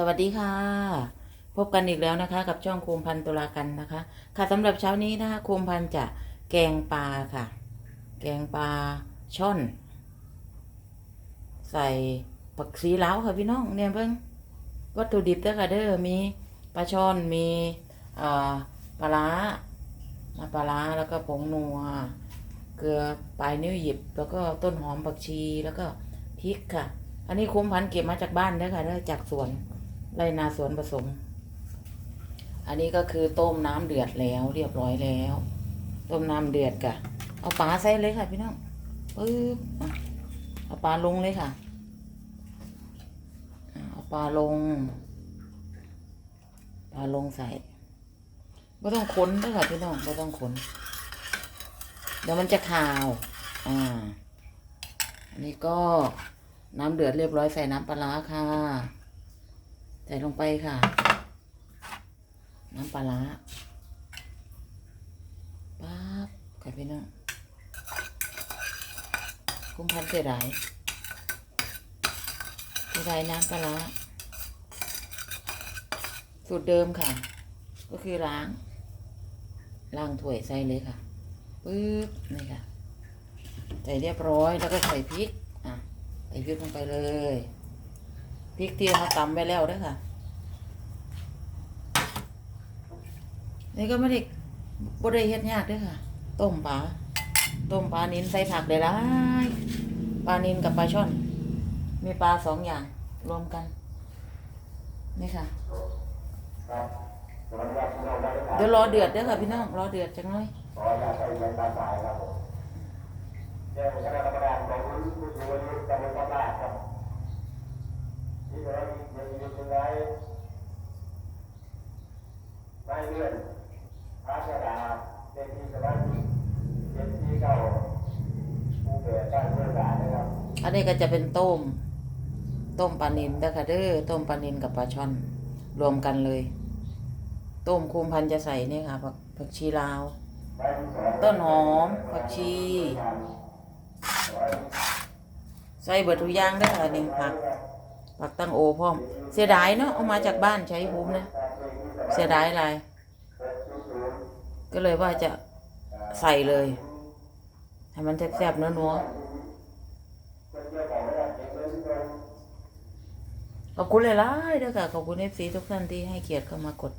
สวัสดีค่ะ พบกันอีกแล้วนะคะ กับช่องโคมพันตุลากันนะคะ ค่ะสำหรับเช้านี้นะคะโคมพันจะแกงปลาค่ะ แกงปลาช่อน ใส่ผักสีเหลาวค่ะพี่น้องเนี่ยเพิ่งวัตถุดิบเด้อค่ะเด้อมีปลาช่อนมีปลาร้ามาปลาร้าแล้วก็ผงนัวเกลือปลายนิ้วหยิบ แล้วก็ต้นหอมผักชีแล้วก็พริกค่ะ อันนี้คุ้มพันเก็บมาจากบ้านเด้อค่ะเด้อจากสวน ไรนาสวนผสม อันนี้ก็คือต้มน้ำเดือดแล้วเรียบร้อยแล้ว ต้มน้ำเดือดกะเอาปลาใส่เลยค่ะพี่น้องปึ๊บเอาปลาลงเลยค่ะ เอาปลาลง ปลาลงใส่ไม่ต้องค้นด้วยค่ะพี่น้องไม่ต้องค้นเดี๋ยวมันจะขาว อ่า อันนี้ก็น้ำเดือดเรียบร้อยใส่น้ำปลาค่ะ ใส่ลงไปค่ะ น้ำปลาร้าป๊าบค่ะพี่น้องคุ้มพันเสียดายเสียดายน้ำปลาร้าสูตรเดิมค่ะ ก็คือล้าง ล้างถ้วยใส่เลยค่ะปึ๊บนี่ค่ะใส่เรียบร้อยแล้วก็ใส่พริก อะ ใส่พริกลงไปเลย พริกที่เราตำไว้แล้วด้วยค่ะ นี่ก็ไม่ได้บริเฮ็ดยากด้วยค่ะ ต้มปลา ต้มปลานินใส่ผักได้ลายปลานินกับปลาช่อน มีปลาสองอย่างรวมกัน นี่ค่ะ เดี๋ยวรอเดือดเด้อค่ะพี่น้อง รอเดือดจังเลยขออนุญาไปเรียนตาสายครับผมแจ้งคณะกรรมการของผู้สูงอายุตำบลบ้านลาดครับ ที่เรามีเงินอยู่ตรไหนไม่เลื่อนพระชดาเด็กที่สบายดีเด็กที่เก่าผู้เกิดบ้านเมืองกานะครับอันนี้ก็จะเป็นต้ม ต้มปลานินเด้อค่ะเด้อต้มปลานินกับปลาช่อน รวมกันเลย ต้มคุมพันจะใส่นี่ค่ะผักผักชีลาว ต้นหอมผักชีใส่เบิดทุกอย่างเด้ค่ะหนี่งผัก ผักตั้งโอพร้อม เสียดายเนาะเอามาจากบ้านใช้ภูมินะ เสียดายอะไรก็เลยว่าจะใส่เลย ให้มันแซ่บๆนัวๆขอบคุณหลายๆด้วยค่ะ ขอบคุณเอฟซีทุกท่านที่ให้เกียรติเข้ามากด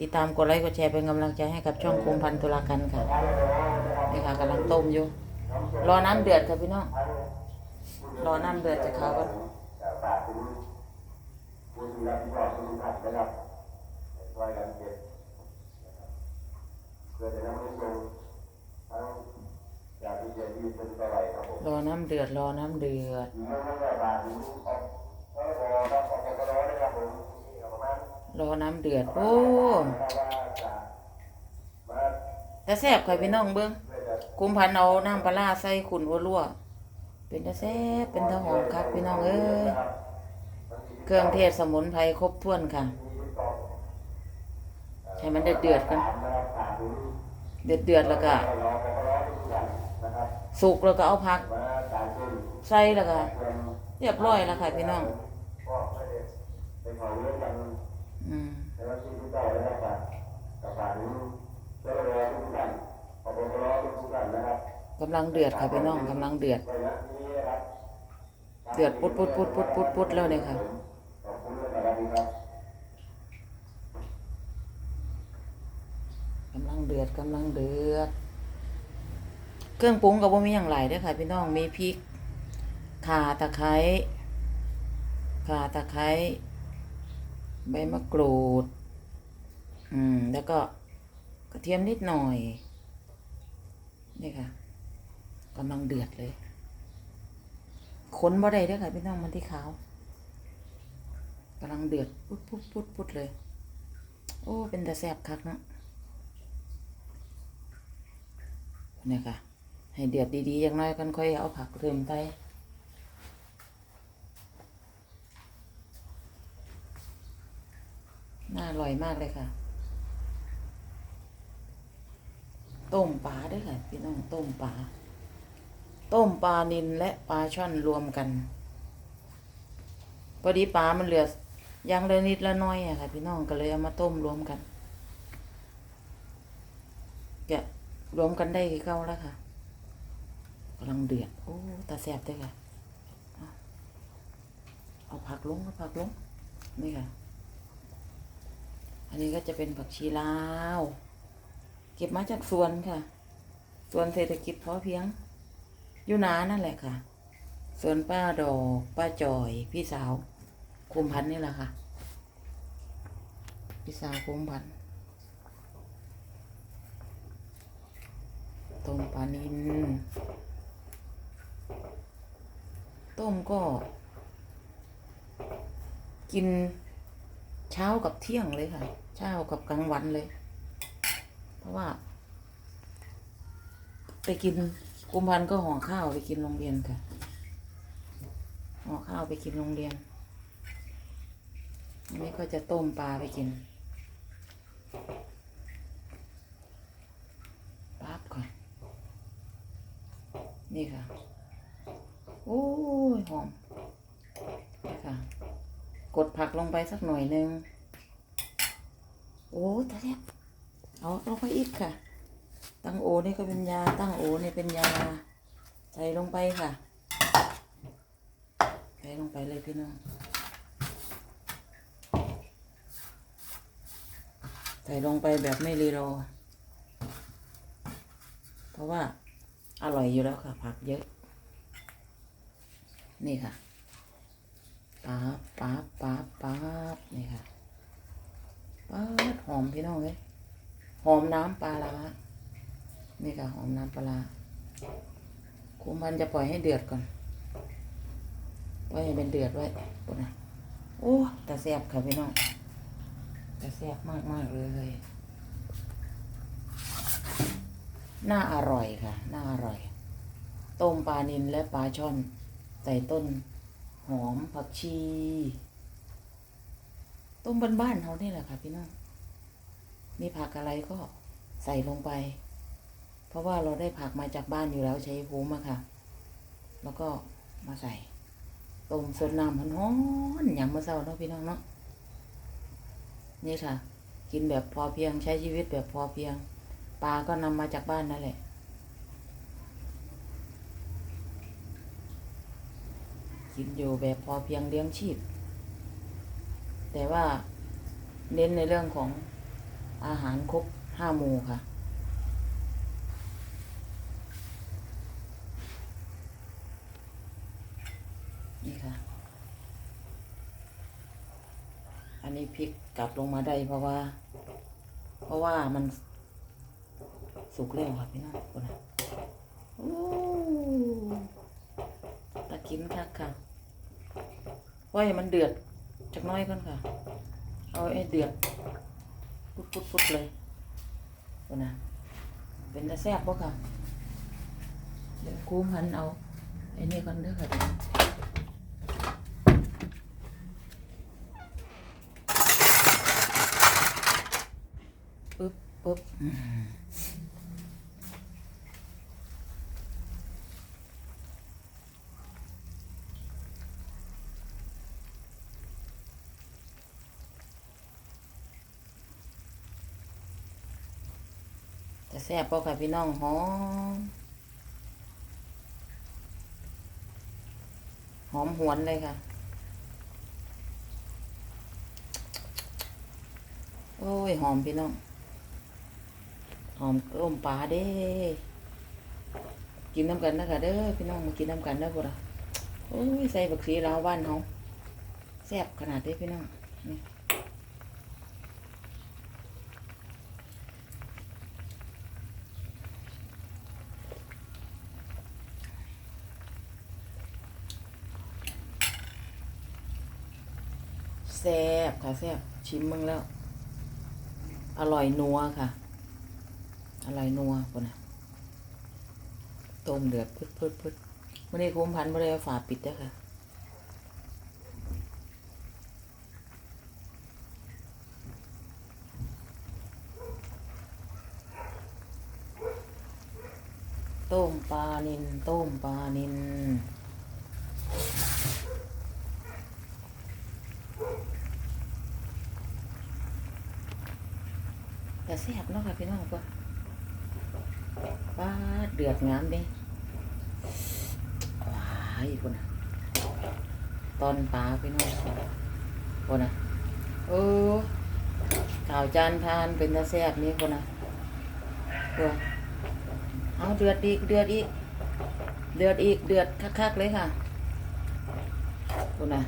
ติดตามกดไลค์กดแชร์เป็นกำลังใจให้กับช่องคุมพันธุลากันค่ะนี่ค่ะกำลังต้มอยู่ รอน้ำเดือดค่ะพี่น้อง รอน้ำเดือดจะเขาก่อน ฝากถึงผู้ที่รับผิดชอบทุกท่านนะครับช่วยกันเก็บนะครับเพื่อจะนำไปส่งทั้งอยากที่จะยืดเป็นต่อไปครับผมรอน้ำเดือดรอน้ำเดือดอยู่ในนั้นก็ฝากถึงออกแล้วก็รับออกจากกระร้อนนะครับผมนี่ก็ประมาณรอน้ำเดือดโอ้ว่าจะมาแต่แซ่บค่ะพี่น้องเบิ้งเพื่อจะคุมพันเอาน้ำปลาร้าใส่ขุนวัวรั่ว เป็นตาแซ่บเป็นตาหอมครับพี่น้องเอ้ยเครื่องเทศสมุนไพรครบถ้วนค่ะ ให้มันเดือดเดือดกัน เดือดเดือดแล้วก็รอปภทุกท่านนะสุกแล้วก็เอาผัก ใส่แล้วก็เรียบร้อยแล้วค่ะพี่น้องอืมกำลังเดือดค่ะพี่น้องกำลังเดือด ในวันนี้นะครับ เดือดปุดปุดปุดปุดปุดปุดแล้วเนี่ยค่ะกำลังเดือดกำลังเดือด เครื่องปรุงก็บ่ามีอย่างไรเด้อค่ะพี่น้องมีพริกข่าตะไคร้ข่าตะไคร้ใบมะกรูด อืม แล้วก็กระเทียมนิดหน่อย นี่ค่ะกำลังเดือดเลย ค้นบ่ได้ด้อค่ะพี่น้องมันที่ขาวกำลังเดือดพุดพุดพุดพุดเลย โอ้ เป็นแต่แซ่บคักเนาะเนี่ยค่ะ ให้เดือดดีๆอย่างน้อยกันค่อยเอาผักเติมไปน่าอร่อยมากเลยค่ะ ต้มปลาด้วยค่ะ พี่น้องต้มปลา ต้มปลานิลและปลาช่อนรวมกัน พอดีปลามันเหลืออย่างละนิดละน้อยอะค่ะ พี่น้องก็เลยเอามาต้มรวมกันจะรวมกันได้คือเก่าแล้วค่ะกำลังเดือดโอ้ตาแสบด้วยค่ะเอาเอาผักลงเอาผักลงนี่ค่ะ อันนี้ก็จะเป็นผักชีลาว เก็บมาจากสวนค่ะ สวนเศรษฐกิจพอเพียง อยู่นานั่นแหละค่ะ ส่วนป้าดอก ป้าจอย พี่สาว คุมพันนี่แหละค่ะ พี่สาวคุมพันต้มปลานินต้มก็ กินเช้ากับเที่ยงเลยค่ะ เช้ากับกลางวันเลย เพราะว่า ไปกิน กุมพันธ์ก็ห่อข้าวไปกินโรงเรียนค่ะห่อข้าวไปกินโรงเรียนอันนี้ก็จะต้มปลาไปกินปั๊บก่อนนี่ค่ะ โอ้ยหอมนี่ค่ะ กดผักลงไปสักหน่อยหนึง โอ้ตายแล้วเอาลงไปอีกค่ะ ตั้งโอนี่ก็เป็นยา ตั้งโอนี่เป็นยา ใส่ลงไปค่ะ ใส่ลงไปเลยพี่น้อง ใส่ลงไปแบบไม่รีรอ เพราะว่าอร่อยอยู่แล้วค่ะ ผักเยอะ นี่ค่ะป๊าบป๊าบป๊าบป๊าบนี่ค่ะป๊าบหอมพี่น้องเลยหอมน้ำปลาร้า นี่ค่ะหอมน้ำปลาร้าคุมันจะปล่อยให้เดือดก่อนปล่อยให้เป็นเดือดไว้ปุ่นนะโอ้แต่แซ่บค่ะพี่น้องแต่แซ่บมากมากเลยน่าอร่อยค่ะน่าอร่อย ต้มปลานิลและปลาช่อนใส่ต้นหอมผักชีต้มบ้านๆเขานี่แหละค่ะพี่น้องมีผักอะไรก็ใส่ลงไป เพราะว่าเราได้ผักมาจากบ้านอยู่แล้วใช้ภูมิอะค่ะ แล้วก็มาใส่ต้มสดน้ำมันฮ้อนๆอย่างเมื่อเช้าเนาะพี่น้องเนาะนี่ค่ะ กินแบบพอเพียงใช้ชีวิตแบบพอเพียงปลาก็นำมาจากบ้านนั่นแหละกินอยู่แบบพอเพียงเลี้ยงชีพ แต่ว่าเน้นในเรื่องของอาหารครบห้าหมู่ค่ะ นี่ค่ะ อันนี้พริกกลับลงมาได้เพราะว่า เพราะว่ามันสุกเร็วค่ะพี่น้องคนน่ะโอ้ตะกินคักค่ะไว้ให้มันเดือดจักน้อยก่อนค่ะ เอาไอ้เดือดพุดพุดพุดเลยคนน่ะเป็นตะแซ่บปะค่ะเดี๋ยวคุ้มหันเอาไอ้นี่ก่อนเด้อค่ะ ปึ๊บปึ๊บจะแซ่บปะค่ะพี่น้องหอมหอมหวนเลยค่ะ โอ้ย หอมพี่น้อง อมต้มปลาเด้ กินน้ำกันนะคะเด้อพี่น้องมากินน้ำกันเด้อพวกเราโอ้ยใส่บักสีลาวบ้านเขาแซ่บขนาดนี้พี่น้องนี่แซ่บค่ะแซ่บชิมมึงแล้ว อร่อยนัวค่ะ อะไรนัวปุ่นนะต้มเดือดพึดพึดพึดวันนี้คุ้มพันธุ์บริฝาปิดด้วยค่ะต้มปลานินต้มปลานินแต่เแซ่บเนาะค่ะพี่น้องก็ ป้าเดือดงามเดิว้ายคนน่ะตอนปลาพี่น้องคนน่ะโอ้ข่าวจานทานเป็นตาแซบนี่คนน่ะตัวเอาเดือดอีกเดือดอีก เดือดอีกเดือดคักๆเลยค่ะคนน่ะ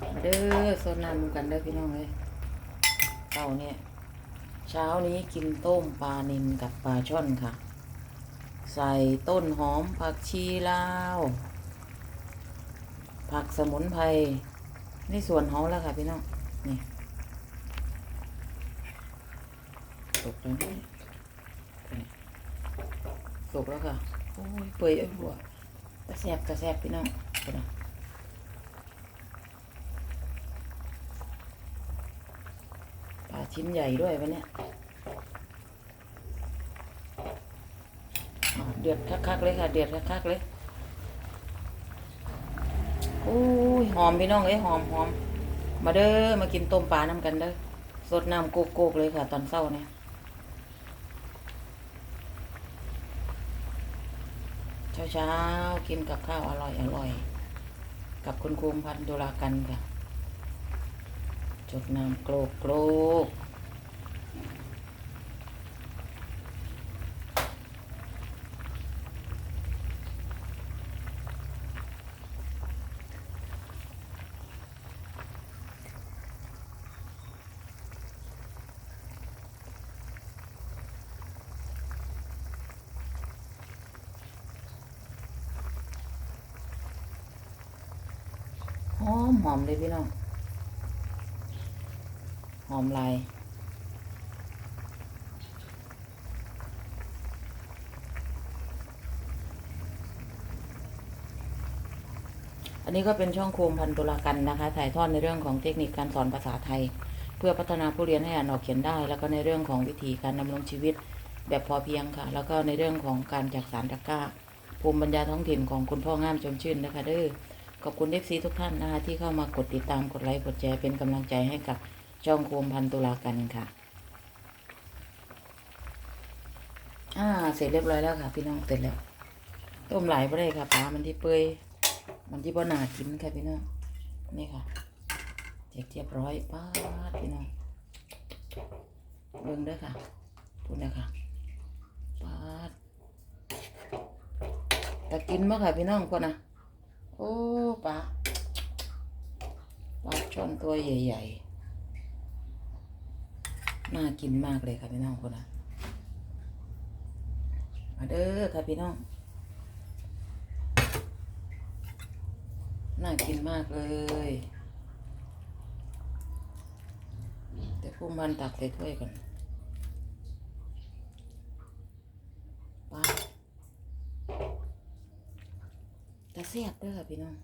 มาเด้อโซนน้ำกันเด้อพี่น้องเลยเต่าเนี่ย เช้านี้กินต้มปลานิลกับปลาช่อนค่ะ ใส่ต้นหอมผักชีลาว ผักสมุนไพรนี่ส่วนหอมแล้วค่ะพี่น้อง นี่ตกแล้วนี่ตกแล้วค่ะ โอ้ยเปื่อยเอาหัวกระแซบกระแซบพี่น้องนะปลา ชิ้นใหญ่ด้วยวันเนี้ยเดือดคักๆเลยค่ะ เดือดคักๆเลยโอ้ยหอมพี่น้องเอ้ยหอมหอมมาเด้อมากินต้มปลาน้ำกันเด้อสดน้ำโกกๆเลยค่ะ ตอนเช้าเนี่ยเช้าเช้าๆกินกับข้าวอร่อยอร่อย กับคุณครูพันธุลากันค่ะจดน้ำโกรกโกรกหอ มหอมเลยพี่น้อง หอมลายอันนี้ก็เป็นช่องโคมพันตุลากันนะคะ ถ่ายทอดในเรื่องของเทคนิคการสอนภาษาไทย เพื่อพัฒนาผู้เรียนให้อ่านออกเขียนได้ แล้วก็ในเรื่องของวิธีการดำรงชีวิตแบบพอเพียงค่ะ แล้วก็ในเรื่องของการจักสารตะกร้าภูมิปัญญาท้องถิ่นของคุณพ่องามชมชื่นนะคะเด้อ ขอบคุณเอฟซีทุกท่านนะคะที่เข้ามากดติดตามกดไลค์กดแชร์เป็นกำลังใจให้กับช่องโคมพันตุลากันค่ะ อ่า เสร็จเรียบร้อยแล้วค่ะ พี่น้องเสร็จแล้ว ต้มหลายไปเลยค่ะปลามันที่เปื่อยมันที่บ่หนากินค่ะพี่น้องนี่ค่ะเสร็จเรียบร้อยป้าพี่น้องเบิ่งเด้อค่ะพูดนะค่ะป้าแต่กินมั้ค่ะพี่น้องคนนะ อ้ปลาปลาช่อนตัวใหญ่ๆ น่ากินมากเลยค่ะพี่น้องคนนะมาเด้อค่ะพี่น้อง น่ากินมากเลยแต่พุ่มบันตักใส่ถ้วยก่อนปลา ตา แซ่บเด้อค่ะพี่น้อง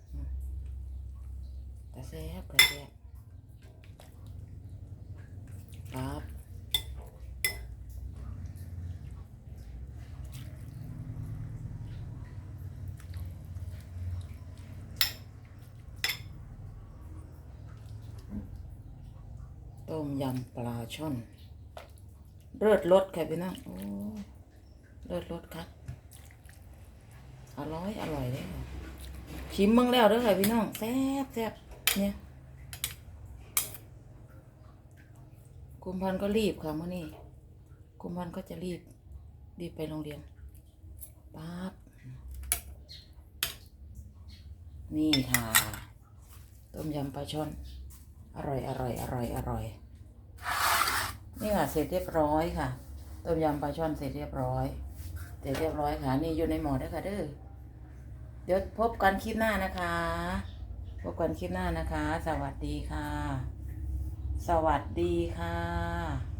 ตาแซ่บตาแซ่บครับต้มยำปลาช่อนเลิศรสค่ะพี่น้องโอ้เลิศรสครับอร่อย อร่อยเลยค่ะ ชิมมั่งแล้วเด้อค่ะพี่น้องแซ่บแซ่บเนี่ยกุมพันก็รีบค่ะมื่อนี้กุมพันก็จะรีบรีบไปโรงเรียนปั๊บนี่ค่ะ ต้มยำปลาช่อน อร่อยอร่อยอร่อยอร่อยนี่ค่ะเสร็จเรียบร้อยค่ะ ต้มยำปลาช่อนเสร็จเรียบร้อย เสร็จเรียบร้อยค่ะ นี่อยู่ในหม้อด้อค่ะเด้อ เดี๋ยวพบกันคลิปหน้านะคะ พบกันคลิปหน้านะคะ สวัสดีค่ะ สวัสดีค่ะ